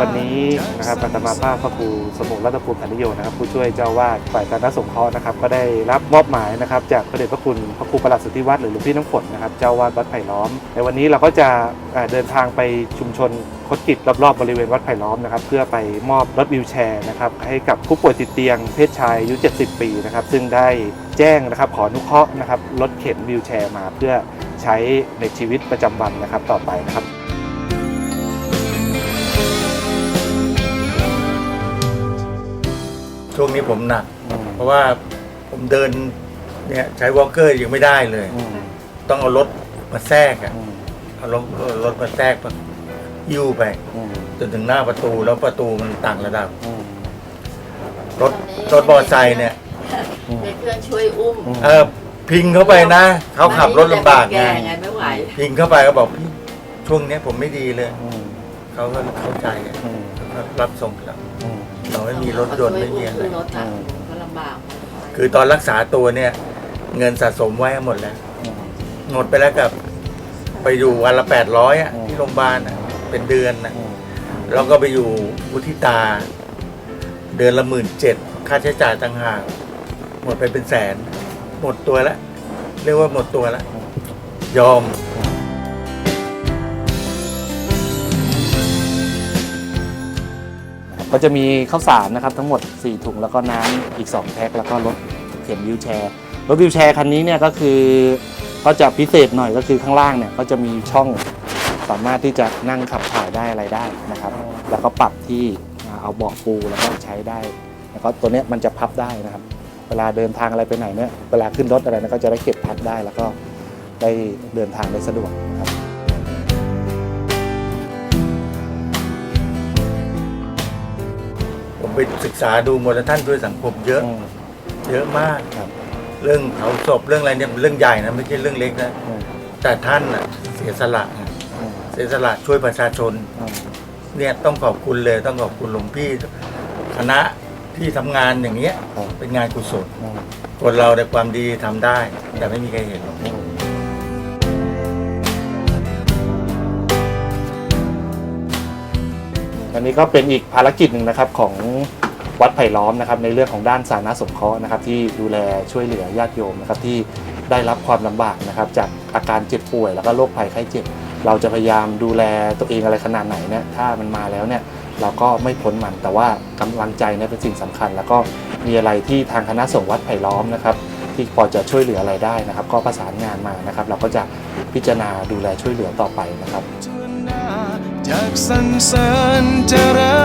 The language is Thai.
วันนี้นะครับอาตมาภาพพระครูสมุทรรัตนภูมิฐานิโยนะครับผู้ช่วยเจ้าวาดฝ่ายการนักสงเคราะห์นะครับก็ได้รับมอบหมายนะครับจากพระเดชพระคุณพระครูประหลัดสุทธิวัฒน์หรือหลวงพี่น้ำฝนนะครับเจ้าวาดวัดไผ่ล้อม ในวันนี้เราก็จะเดินทางไปชุมชนคดกิจรอบๆบริเวณวัดไผ่ล้อมนะครับเพื่อไปมอบรถวิวแชร์นะครับให้กับผู้ป่วยติดเตียงเพศชายอายุ 70 ปีนะครับซึ่งได้แจ้งนะครับขออนุเคราะห์นะครับรถเข็นวิวแชร์มาเพื่อใช้ในชีวิตประจำวันนะครับต่อไปนะครับ ช่วงนี้ผมหนัก เพราะว่าผมเดินเนี่ยใช้วอลเกอร์ยังไม่ได้เลย ต้องเอารถมาแทรกอะเอารถเอารถมาแทรกมายิ้วไปจนถึงหน้าประตูแล้วประตูมันต่างระดับ รถรถมอเตอร์ไซค์เนี่ยเป็นเครื่องช่วยอุ้มเออพิงเข้าไปนะเขาขับรถลำบากไงแก่ไงไม่ไหวพิงเข้าไปก็บอกพี่ช่วงเนี้ยผมไม่ดีเลย เขาก็เข้าใจอะเขาก็รับส่งเราเราไม่มีรถยนต์ไม่มีอะไรขึ้นรถอะก็ลำบากคือตอนรักษาตัวเนี่ย เงินสะสมไว้หมดแล้วหมดไปแล้วกับ ไปอยู่วันละแปดร้อยอะที่โรงพยาบาลอะเป็นเดือนนะแล้วก็ไปอยู่วุฒิตา เดือนละหมื่นเจ็ดค่าใช้จ่ายต่างหากหมดไปเป็นแสน หมดตัวแล้วเรียกว่าหมดตัวแล้วยอม ก็จะมีข้าวสารนะครับทั้งหมด 4 ถุงแล้วก็น้ำอีก 2 แพ็คแล้วก็รถเข็นวิวแชร์รถวิวแชร์คันนี้เนี่ยก็คือก็จะพิเศษหน่อยก็คือข้างล่างเนี่ยก็จะมีช่องสามารถที่จะนั่งขับถ่ายได้อะไรได้นะครับ แล้วก็ปรับที่เอาเบาะปูแล้วก็ใช้ได้แล้วก็ตัวเนี้ยมันจะพับได้นะครับ เวลาเดินทางอะไรไปไหนเนี่ยเวลาขึ้นรถอะไรเนี่ยก็จะได้เก็บพับได้แล้วก็ได้เดินทางได้สะดวก ผมไปศึกษาดูโมเดลท่านช่วยสังคมเยอะอืมเยอะมากครับ เรื่องเผาศพเรื่องอะไรเนี่ยเป็นเรื่องใหญ่นะไม่ใช่เรื่องเล็กนะอืมแต่ท่านน่ะเสียสละไงอืมเสียสละช่วยประชาชนอืมเนี่ยต้องขอบคุณเลยต้องขอบคุณหลวงพี่คณะที่ทำงานอย่างเงี้ยครับเป็นงานกุศลอืมคนเราในความดีทำได้ แต่ไม่มีใครเห็นหรอก อันนี้ก็เป็นอีกภารกิจหนึ่งนะครับของวัดไผ่ล้อมนะครับในเรื่องของด้านสาธารณสงเคราะห์นะครับที่ดูแลช่วยเหลือญาติโยมนะครับที่ได้รับความลำบากนะครับจากอาการเจ็บป่วย แล้วก็โรคภัยไข้เจ็บ เราจะพยายามดูแลตัวเองอะไรขนาดไหนเนี่ยถ้ามันมาแล้วเนี่ยเราก็ไม่พ้นมันแต่ว่ากำลังใจเนี่ยเป็นสิ่งสำคัญ แล้วก็มีอะไรที่ทางคณะสงฆ์วัดไผ่ล้อมนะครับที่พอจะช่วยเหลืออะไรได้นะครับ ก็ประสานงานมานะครับ เราก็จะพิจารณาดูแลช่วยเหลือต่อไปนะครับ สรรเสริญเจริญ